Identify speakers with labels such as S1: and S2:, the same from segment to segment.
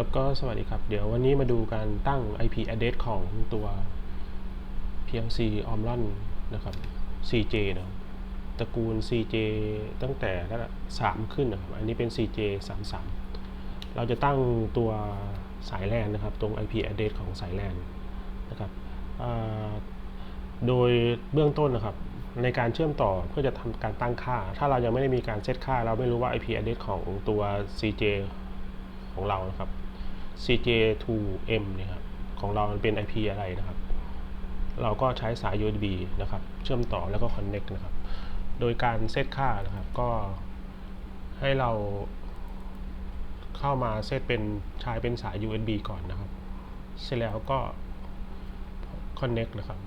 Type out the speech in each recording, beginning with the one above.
S1: ครับก็สวัสดีครับ เดี๋ยววันนี้มาดูการตั้ง IP address ของตัว PLC Omron นะครับ CJ นะตระกูล CJ ตั้งแต่ระดับ3ขึ้นนะครับ อันนี้เป็น CJ 33 เราจะตั้งตัวสายแลนนะครับ ตรง IP address ของสายแลนนะครับ โดยเบื้องต้นนะครับ ในการเชื่อมต่อเพื่อจะทำการตั้งค่า ถ้าเรายังไม่ได้มีการเซตค่า เราไม่รู้ว่า IP address ของตัว CJ ของเรานะครับ CJ2M เนี่ยครับของเรามันเป็น IP อะไรนะครับ เราก็ใช้สาย USB นะครับ เชื่อมต่อแล้วก็ Connect นะครับ โดยการเซตค่านะครับ ก็ให้เราเข้ามาเซตเป็นใช้เป็นสาย USB ก่อนนะครับ เสร็จแล้วก็ Connect นะครับ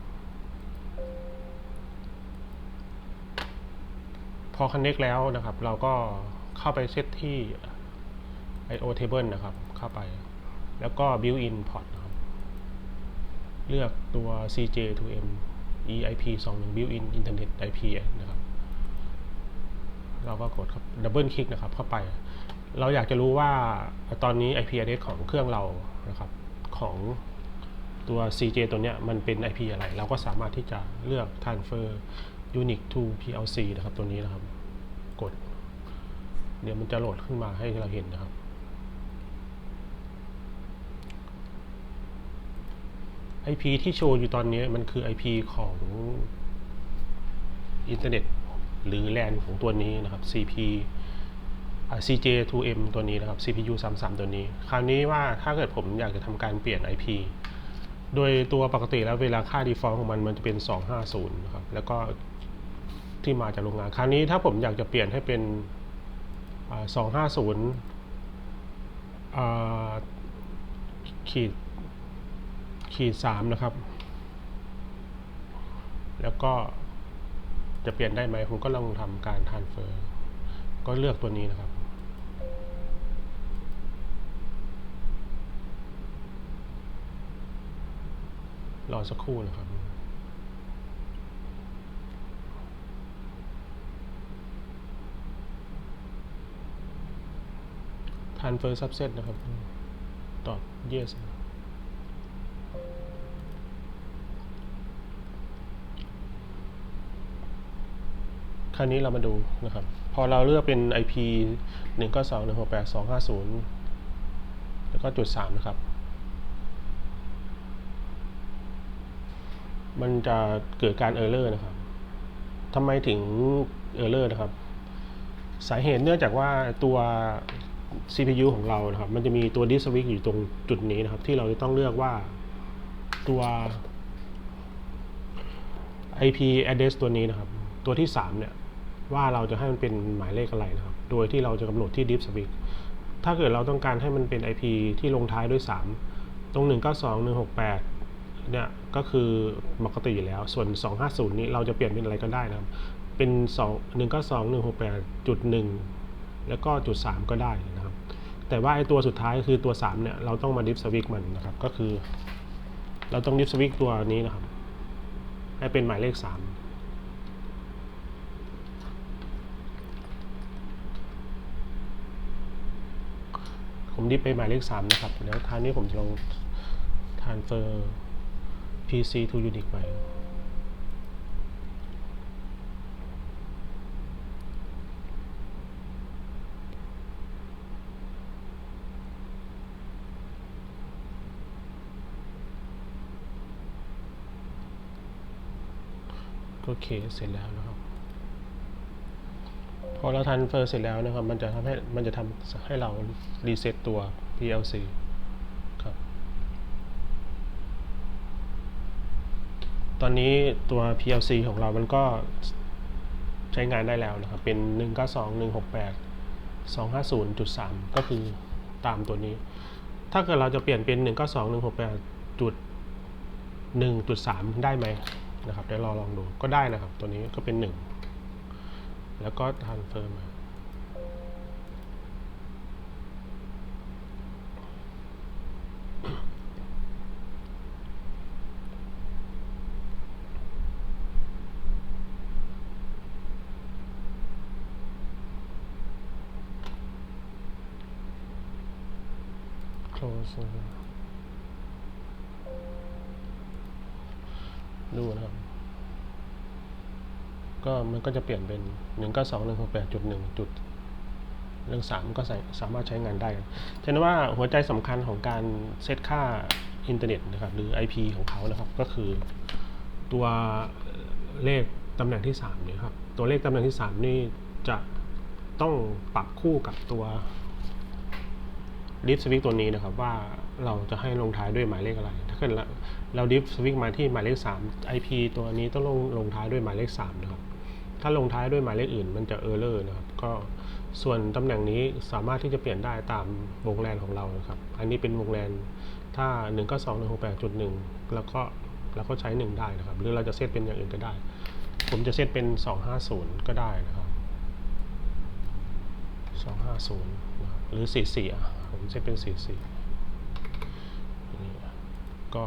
S1: พอ Connect แล้วนะครับ เราก็เข้าไปเซตที่ IO table นะครับ เข้าไป แล้วก็ built-in port นะครับเลือกตัว CJ2M EIP 21 built-in internet IP นะครับ เราก็กดครับดับเบิลคลิกนะครับเข้าไป เราอยากจะรู้ว่าตอนนี้ IP address ของเครื่องเรานะครับของตัว CJ ตัวเนี้ยมันเป็น IP อะไร เราก็สามารถที่จะเลือก transfer Unix to PLC นะครับตัวนี้นะครับ กด เดี๋ยวมันจะโหลดขึ้นมาให้เราเห็นนะครับ IP ที่โชว์อยู่ตอนนี้มันคือ IP ของอินเทอร์เน็ตหรือแลนของตัวนี้นะครับ CP CJ2M ตัวนี้นะครับ CPU 33ตัวนี้ คราวนี้ว่าถ้าเกิดผมอยากจะทำการเปลี่ยน IP โดยตัวปกติแล้วเวลาค่า default ของมันมันจะเป็น 250นะครับ แล้วก็ที่มาจากโรงงาน คราวนี้ถ้าผมอยากจะเปลี่ยนให้เป็นอ่า250ขีด ขีดสามนะครับ แล้วก็จะเปลี่ยนได้ไหมผมก็ลองทำการ transfer ก็เลือกตัวนี้นะครับ รอสักครู่นะครับ transfer subset นะครับ dot yes คราวนี้เรามาดูนะครับ พอเราเลือกเป็น IP 1 9 2 1 6 8 2 5 0 แล้วก็จุด 3 นะครับ มันจะเกิดการเออร์เลอร์นะครับทำไมถึงเออร์เลอร์นะครับ สาเหตุเนื่องจากว่าตัว CPU ของเรานะครับ มันจะมีตัวดิสวิกอยู่ตรงจุดนี้นะครับ ที่เราจะต้องเลือกว่าตัว IP address ตัวนี้นะครับ ตัวที่ 3 เนี่ย ว่าเราจะให้มันเป็นหมายเลขอะไรนะครับ โดยที่เราจะกำหนดที่ disk switch ถ้าเกิดเราต้องการให้มันเป็น IP ที่ลงท้ายด้วย 3 ตรง 192.168 เนี่ย ก็คือปกติอยู่แล้ว ส่วน 250 นี้เราจะเปลี่ยนเป็นอะไรก็ได้นะครับ เป็น 2 192.168.1 แล้วก็จุด 3 ก็ได้นะครับ แต่ว่าไอ้ตัวสุดท้ายคือตัว 3 เนี่ย เราต้องมา disk switch มันนะครับ ก็คือ เราต้อง disk switch ตัวนี้นะครับ ให้เป็นหมายเลข 3 ผมดิฟไปหมายเลข3นะครับแล้วทายนี้ผมจะลอง transfer PC to Unix ไปก็เค เสร็จแล้วนะครับ พอเราทันเฟอร์เสร็จแล้วนะครับ มันจะทำให้มันจะทำให้เรารีเซ็ตตัว PLC ครับ ตอนนี้ตัว PLC ของเรามันก็ใช้งานได้แล้วนะครับ เป็น 192.168 250.3 ก็คือตามตัวนี้ ถ้าเกิดเราจะเปลี่ยนเป็น 192.168จุด1.3 ได้ไหมนะครับเดี๋ยวเราลองดูก็ได้นะครับ ตัวนี้ก็เป็น 1 แล้วก็ transfer มานะครับดูนะครับ ก็มันก็จะเปลี่ยนเป็น1 9 2 1 6 8จุด1จุดเรื่อง3ก็ใส่สามารถใช้งานได้ฉะนั้นว่าหัวใจสำคัญของการเซตค่าอินเทอร์เน็ตนะครับหรือ IP ของเขานะครับก็คือตัวเลขตำแหน่งที่3นี่ครับตัวเลขตำแหน่งที่ 3 นี่จะต้องปรับคู่กับตัวดิฟสวิกตัวนี้นะครับว่าเราจะให้ลงท้ายด้วยหมายเลขอะไร ถ้าเกิดเราเราดิฟสวิกมาที่หมายเลข 3 IP ตัวนี้ต้องลงลงท้ายด้วยหมายเลข 3 นะครับ ถ้าลงท้ายด้วยหมายเลขอื่น มันจะเออร์เลอร์นะครับ ก็ส่วนตำแหน่งนี้สามารถที่จะเปลี่ยนได้ตามวงแลนของเรานะครับ อันนี้เป็นวงแลนถ้า 1 9 2 1 6 8 1 แล้วก็เราก็ใช้ 1 ได้นะครับ หรือเราจะเซตเป็นอย่างอื่นก็ได้ ผมจะเซตเป็น 250 ก็ได้นะครับ 250นะครับหรือ 44อ่ผมเซตเป็น 44นี่ก็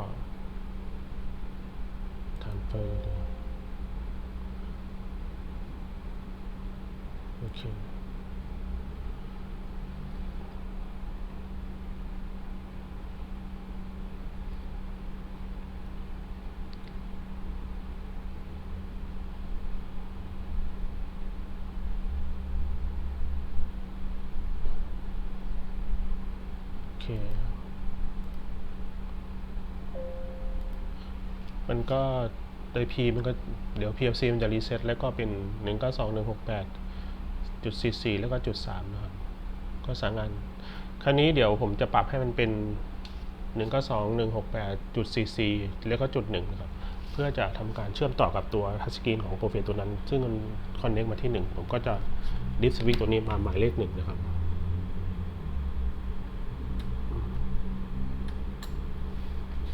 S1: transfer โอเคโอเคมันก็โดย P มันก็เดี๋ยว PLC มันจะรีเซ็ตแล้วก็เป็น 1 9 2 1 6 8 จุด44แล้วก็จุด3นะครับก็สั่งงาน คราวนี้เดี๋ยวผมจะปรับให้มันเป็น1 9 2 1 6 8จุด44แล้วก็จุด1นะครับเพื่อจะทำการเชื่อมต่อกับตัวทัชสกรีนของโปรเฟสตัวนั้น ซึ่งมันคอนเน็กมาที่ 1 ผมก็จะดิสสวิตตัวนี้มาหมายเลข1นะครับ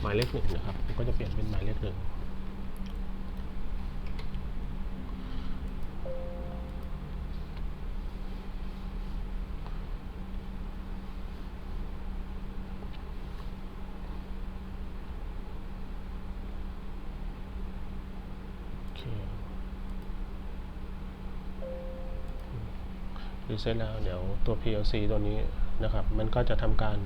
S1: หมายเลขหนึ่งนะครับ ก็จะเปลี่ยนเป็นหมายเลขหนึ่ง ครีเซ็ตแล้วเดี๋ยวตัว PLC ตัวนี้นะครับ มันก็จะทำการ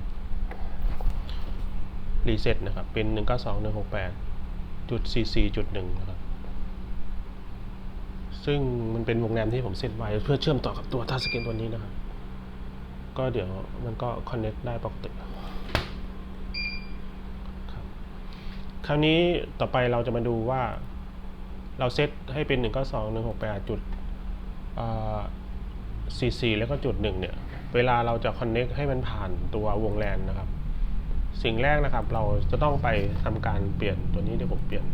S1: รีเซ็ตนะครับ เป็น 1 9 2 1 6 8จุด44จุด1นะครับ ซึ่งมันเป็นวงแรมที่ผมเซตไว้เพื่อเชื่อมต่อกับตัวทัชสกรีนตัวนี้นะครับ ก็เดี๋ยวมันก็คอนเน็กได้ปกติครับคราวนี้ต่อไปเราจะมาดูว่า เราเซตให้เป็น1 9 2 1 6 8จุด44 แล้วก็จุด1เนี่ย เวลาเราจะคอนเน็กให้มันผ่านตัววงแลนนะครับ สิ่งแรกนะครับ เราจะต้องไปทำการเปลี่ยนตัวนี้เดี๋ยวผมเปลี่ยน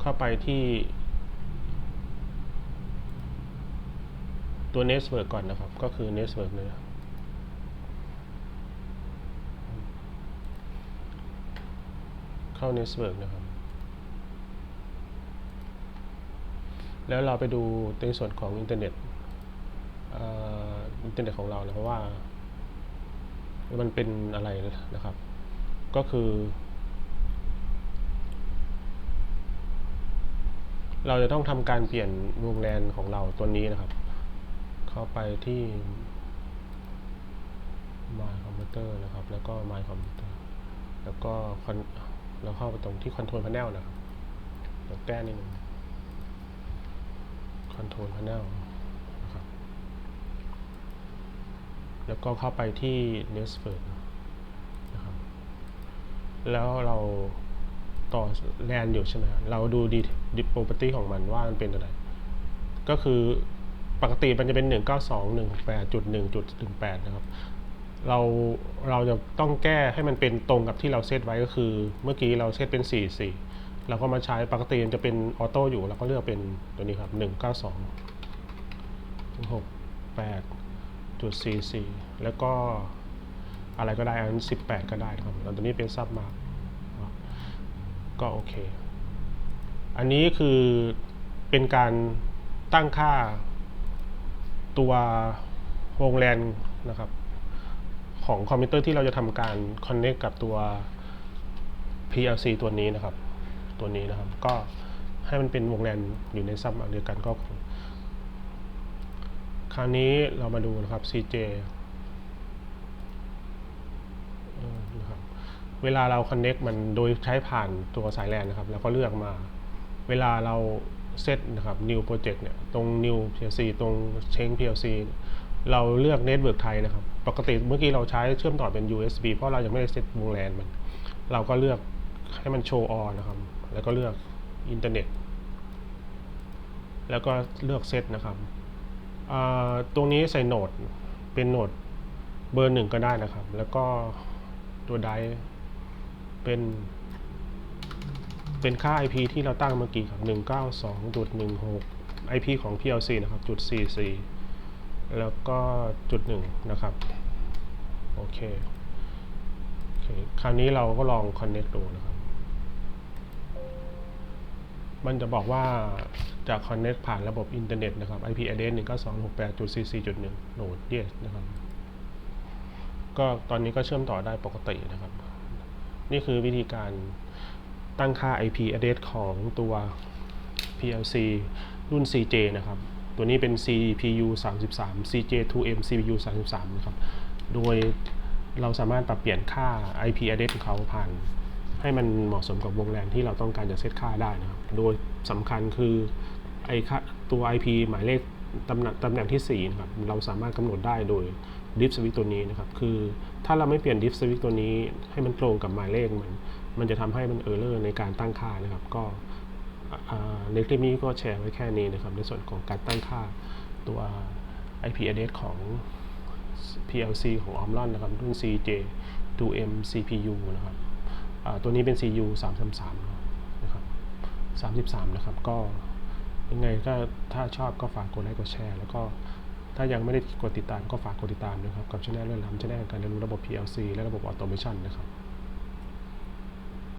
S1: เข้าไปที่ ตัว network ก่อนนะครับ ก็คือ network เนี่ยเข้า network นะครับ แล้วเราไปดูในส่วนของอินเทอร์เน็ตอินเทอร์เน็ตของเรานะเพราะว่า มันเป็นอะไรนะครับ ก็คือ เราจะต้องทำการเปลี่ยนวงแลนของเราตัวนี้นะครับ เข้าไปที่ My Computer นะครับ แล้วก็ My Computer แล้วก็เราเข้าไปตรงที่ Control Panel นะครับเดี๋ยวแก้นิดนึง Control Panel นะครับ แล้วก็เข้าไปที่ Network นะครับ แล้วเราต่อแลนอยู่ใช่ไหมเราดูดีดิโปรปตี้ของมันว่ามันเป็นอะไร ก็คือปกติมันจะเป็น 1 9 2 1 6 8จุด1จุด18 นะครับ เราเราจะต้องแก้ให้มันเป็นตรงกับที่เราเซตไว้ก็คือ เมื่อกี้เราเซตเป็น 4 4 เราก็มาใช้ปกติจะเป็นออโต้อยู่เราก็เลือกเป็นตัวนี้ครับ 1 9 2 6 8จุด44 แล้วก็อะไรก็ได้อัน 18 ก็ได้ครับแล้วตัวนี้เป็นซับมาก็โอเค อันนี้คือเป็นการตั้งค่าตัววงแลนนะครับ ของคอมพิวเตอร์ที่เราจะทำการ Connect กับตัว PLC ตัวนี้นะครับ ตัวนี้นะครับ ก็ให้มันเป็นวงแลนอยู่ในซับเดียวกันก็คราวนี้เรามาดูนะครับ CJ เวลาเรา connect มันโดยใช้ผ่านตัวสายแลนนะครับ แล้วก็เลือกมา เวลาเราเซตนะครับ new project เนี่ย ตรง new PLC ตรง change PLC เราเลือก network ไทยนะครับ ปกติเมื่อกี้เราใช้เชื่อมต่อเป็น USB เพราะเรายังไม่ได้เซตวงแลนมัน เราก็เลือกให้มันโชว์ออนนะครับ แล้วก็เลือกอินเทอร์เน็ต แล้วก็เลือกเซตนะครับตรงนี้ใส่โหนดเป็นโหนดเบอร์หนึ่งก็ได้นะครับ แล้วก็ตัวไดเป็น เป็นค่า IP ที่เราตั้งเมื่อกี้ครับ 192.16 IP ของ PLC นะครับจุด44 แล้วก็จุดหนึ่งนะครับโอเคโอเค คราวนี้เราก็ลอง connect ดูนะครับ มันจะบอกว่าจะ connect ผ่านระบบอินเทอร์เน็ตนะครับ IP address 192.68.44.1 node yes นะครับ ก็ตอนนี้ก็เชื่อมต่อได้ปกตินะครับ นี่คือวิธีการตั้งค่า IP address ของตัว PLC รุ่น CJ นะครับ ตัวนี้เป็น CPU 33 CJ 2M CPU 33 นะครับ โดยเราสามารถปรับเปลี่ยนค่า IP address ของเขาผ่าน ให้มันเหมาะสมกับวงแรงที่เราต้องการจะเซตค่าได้นะครับ โดยสำคัญคือไอค่าตัว IP หมายเลขตำแหน่งตำแหน่งที่4นะครับเราสามารถกำหนดได้โดย diff switch ตัวนี้นะครับ คือถ้าเราไม่เปลี่ยน diff switch ตัวนี้ให้มันตรงกับหมายเลขมัน มันจะทำให้มันเออร์เลอร์ในการตั้งค่านะครับ ก็ในคลิปนี้ก็แชร์ไว้แค่นี้นะครับ ในส่วนของการตั้งค่าตัว IP address ของ PLC ของ Omron นะครับ รุ่น CJ 2M CPU นะครับ ตัวนี้เป็น CU 333นะครับ33 นะครับ ก็ยังไงก็ถ้าชอบก็ฝากกดไลค์กดแชร์ แล้วก็ถ้ายังไม่ได้กดติดตามก็ฝากกดติดตามนะครับ กับช่องเรื่องล้ำช่องการเรียนรู้ระบบ PLC และระบบออโตเมชันนะครับ